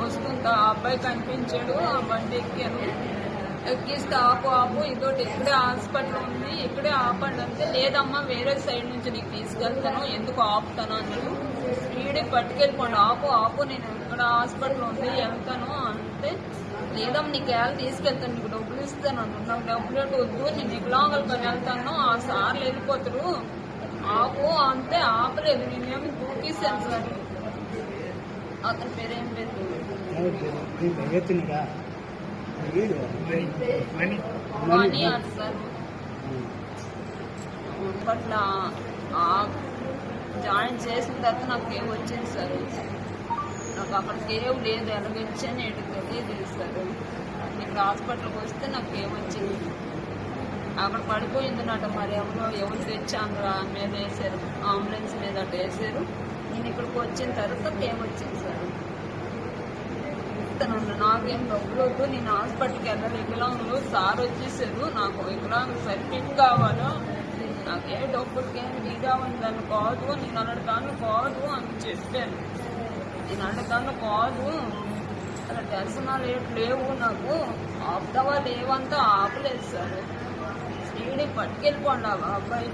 వస్తుంటా. ఆ అబ్బాయి కనిపించాడు ఆ బండి ఎక్కాను. ఎక్కిస్తే ఆపు ఆపు ఇదోటి ఇక్కడే హాస్పిటల్ ఉంది. ఇక్కడే ఆపండి అంటే లేదమ్మా వేరే సైడ్ నుంచి నీకు తీసుకెళ్తాను ఎందుకు ఆపుతాను అన్నాడు. స్పీడ్ పట్టుకెళ్ళిపోండి ఆపు ఆపు నేను ఇక్కడ హాస్పిటల్ ఉంది వెళ్తాను అంటే లేదమ్మా నీకు ఎలా తీసుకెళ్తాను నీకు డబ్బులు ఇస్తాను అన్నాడు నాకు డబ్బులు వద్దు నేను వికలాంగులతో వెళ్తాను. ఆ సార్లు వెళ్ళిపోతారు. ఆపు అంటే ఆపలేదు నేనేమి దూకేశాను సార్ అతని పేరు పేరు? మనీ అని సార్. అప్పట్లో జాయిన్ చేసిన తర్వాత నాకు ఏం వచ్చింది సార్? నాకు అక్కడికి ఏం లేదు. ఎలాగొచ్చని ఏంటి తెలియదు సార్. ఇక్కడ హాస్పిటల్కి వస్తే నాకు ఏం వచ్చింది? అక్కడ పడిపోయిందన్నట మరి ఎవరో ఎవరు తెచ్చి అందులో ఆ మీద వేసారు అంబులెన్స్ మీద వేసారు వచ్చిన తర్వాత ఏమొచ్చింది సార్. చెప్తాను నాకేం డబ్బులు వద్దు నేను హాస్పిటల్కి వెళ్ళాలి వికలాంగులు సార్ వచ్చేసారు. నాకు వికలాంగులు సర్టిఫికెట్ కావాలో నాకే డబ్బులకి ఏం ఇదామని దాన్ని కాదు నేను అనడతాను కాదు అని చెప్పాను. నేను అనడతాను కాదు. అలా దర్శనాలు ఏం లేవు నాకు. ఆపుతావా లేవంతా ఆపలేదు సార్. స్పీడ్ పట్టుకెళ్ళిపోండి ఆ అబ్బాయి